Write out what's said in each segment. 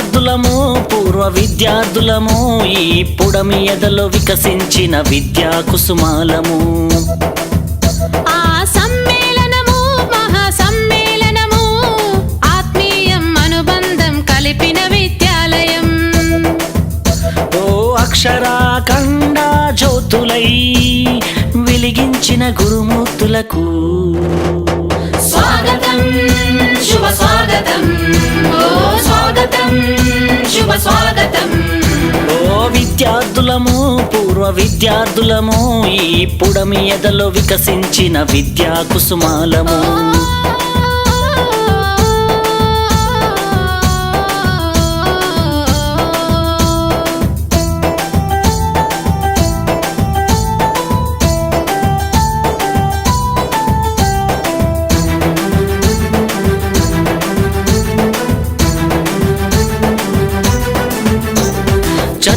విద్యార్థులము పూర్వ విద్యార్థులము ఈ పుడమి ఎదలో వికసించిన విద్యా కుసుమాలము. ఆ సమ్మేళనము మహా సమ్మేళనము ఆత్మీయం అనుబంధం కలిపిన విద్యాలయం. ఓ అక్షరాఖండ జ్యోతులై వెలిగించిన గురుమూర్తులకు. స్వాగతం శుభ స్వాగతం. ఓ స్వాగతం శుభ స్వాగతం. ఓ విద్యార్థులము పూర్వ విద్యార్థులము ఈ పుడమి ఎదలో వికసించిన విద్యా కుసుమాలము.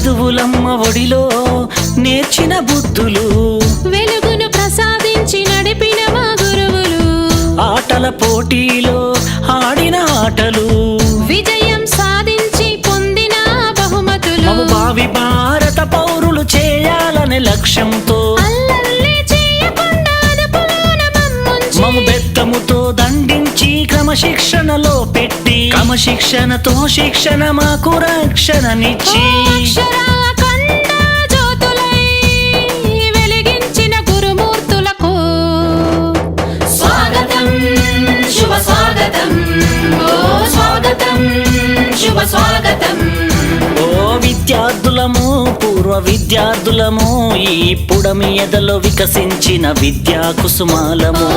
చదువులమ్మ ఒడిలో నేర్చిన బుద్ధులు. వెలుగును ప్రసాదించి నడిపిన మా గురువులు. ఆటల పోటీలో ఆడిన ఆటలు. విజయం సాధించి పొందిన బహుమతులు. భావి భారత పౌరులు చేయాలనే లక్ష్యంతో క్రమశిక్షణలో పెట్టి క్రమశిక్షణతో శిక్షణ మాకు రక్షణనిచ్చి. విద్యార్థులము పూర్వ విద్యార్థులము ఈ పుడమి ఎదలో వికసించిన విద్యా కుసుమాలము.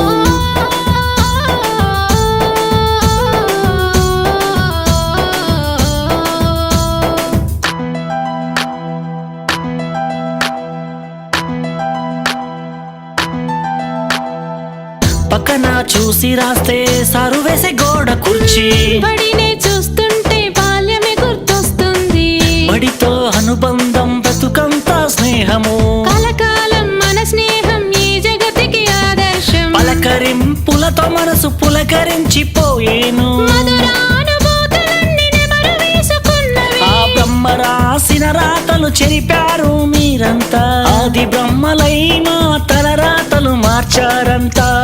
పక్కన చూసి రాస్తే సారు వేసే గోడ కుర్చీ. బడినే చూస్తుంటే బాల్యమే గుర్తొస్తుంది. బడితో అనుబంధం బ్రతుకంతా స్నేహము. కలకాలం మన స్నేహం ఈ జగతికి ఆదర్శం. పలకరింపులతో మనసు పులకరించిపోయేను. రాసిన రాతలు చెరిపారు మీరంతా. ఆది బ్రహ్మలై మా తల రాతలు మార్చారంతా.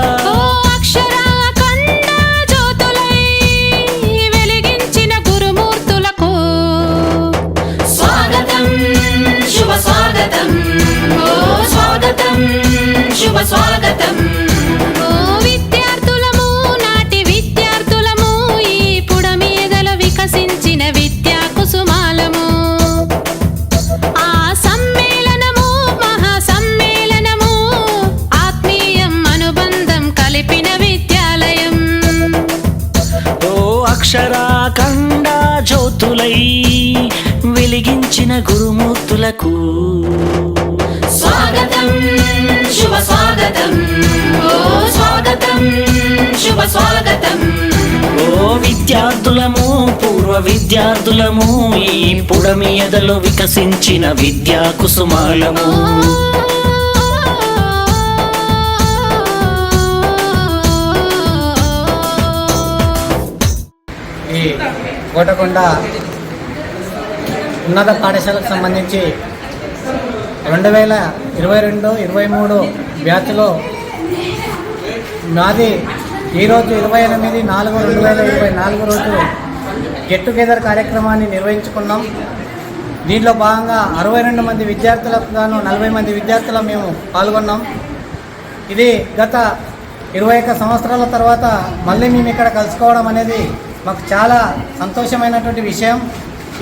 అక్షరాఖండ జ్యోతులై వెలిగించిన గురుమూర్తులకు. స్వాగతం శుభ స్వాగతం. ఓ స్వాగతం శుభ స్వాగతం. ఓ విద్యార్థులము పూర్వ విద్యార్థులము ఈ పుడమి ఎదలో వికసించిన విద్యా కుసుమాలము. కోటకొండ ఉన్నత పాఠశాలకు సంబంధించి రెండు వేల ఇరవై రెండు ఇరవై మూడు బ్యాచ్లో నాది ఈరోజు ఇరవై ఎనిమిది నాలుగు రెండు వేల ఇరవై నాలుగు రోజు గెట్ టుగెదర్ కార్యక్రమాన్ని నిర్వహించుకున్నాం. దీంట్లో భాగంగా అరవై రెండు మంది విద్యార్థులకు గాను నలభై మంది విద్యార్థులు మేము పాల్గొన్నాం. ఇది గత ఇరవై ఒక్క సంవత్సరాల తర్వాత మళ్ళీ మేము ఇక్కడ కలుసుకోవడం అనేది మాకు చాలా సంతోషమైనటువంటి విషయం.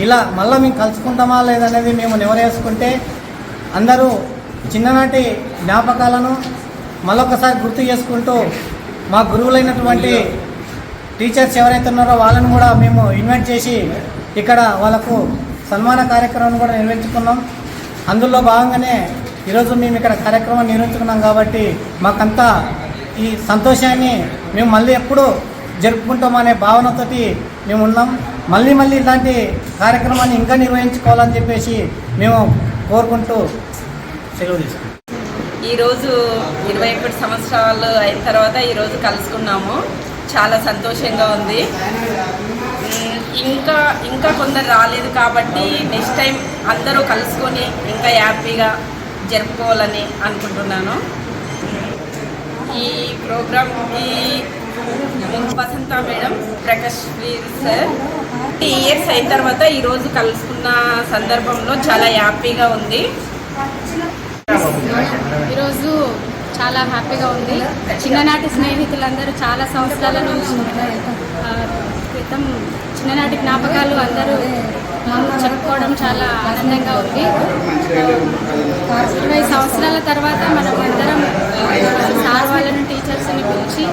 ఇలా మళ్ళీ మేము కలుసుకుంటామా లేదనేది మేము నివరేసుకుంటే అందరూ చిన్ననాటి జ్ఞాపకాలను మళ్ళొకసారి గుర్తు చేసుకుంటూ మా గురువులైనటువంటి టీచర్స్ ఎవరైతే ఉన్నారో వాళ్ళని కూడా మేము ఇన్వైట్ చేసి ఇక్కడ వాళ్ళకు సన్మాన కార్యక్రమం కూడా నిర్వహించుకున్నాం. అందులో భాగంగానే ఈరోజు మేము ఇక్కడ కార్యక్రమం నిర్వహించుకున్నాం కాబట్టి మాకంతా ఈ సంతోషాన్ని మేము మళ్ళీ ఎప్పుడు జరుపుకుంటాం అనే భావనతోటి మేము ఉన్నాం మళ్ళీ మళ్ళీ ఇలాంటి కార్యక్రమాన్ని ఇంకా నిర్వహించుకోవాలని చెప్పేసి మేము కోరుకుంటూ సెలవు తీసుకుంటాం. ఈరోజు ఇరవై ఒకటి సంవత్సరాలు అయిన తర్వాత ఈరోజు కలుసుకున్నాము. చాలా సంతోషంగా ఉంది. ఇంకా ఇంకా కొందరు రాలేదు కాబట్టి నెక్స్ట్ టైం అందరూ కలుసుకొని ఇంకా హ్యాపీగా జరుపుకోవాలని అనుకుంటున్నాను. ఈ ప్రోగ్రామ్కి వసంత మేడం ప్రకాష్ వీర్ సార్. ఈ ఇయర్స్ అయిన తర్వాత ఈరోజు కలుసుకున్న సందర్భంలో చాలా హ్యాపీగా ఉంది. ఈరోజు చాలా హ్యాపీగా ఉంది. చిన్ననాటి స్నేహితులందరూ చాలా సంవత్సరాల నుంచి క్రితం చిన్ననాటి జ్ఞాపకాలు అందరూ చెప్పుకోవడం చాలా ఆనందంగా ఉంది. ఇరవై సంవత్సరాల తర్వాత మనం అందరం సార్ వాళ్ళను టీచర్స్ని పిలిచి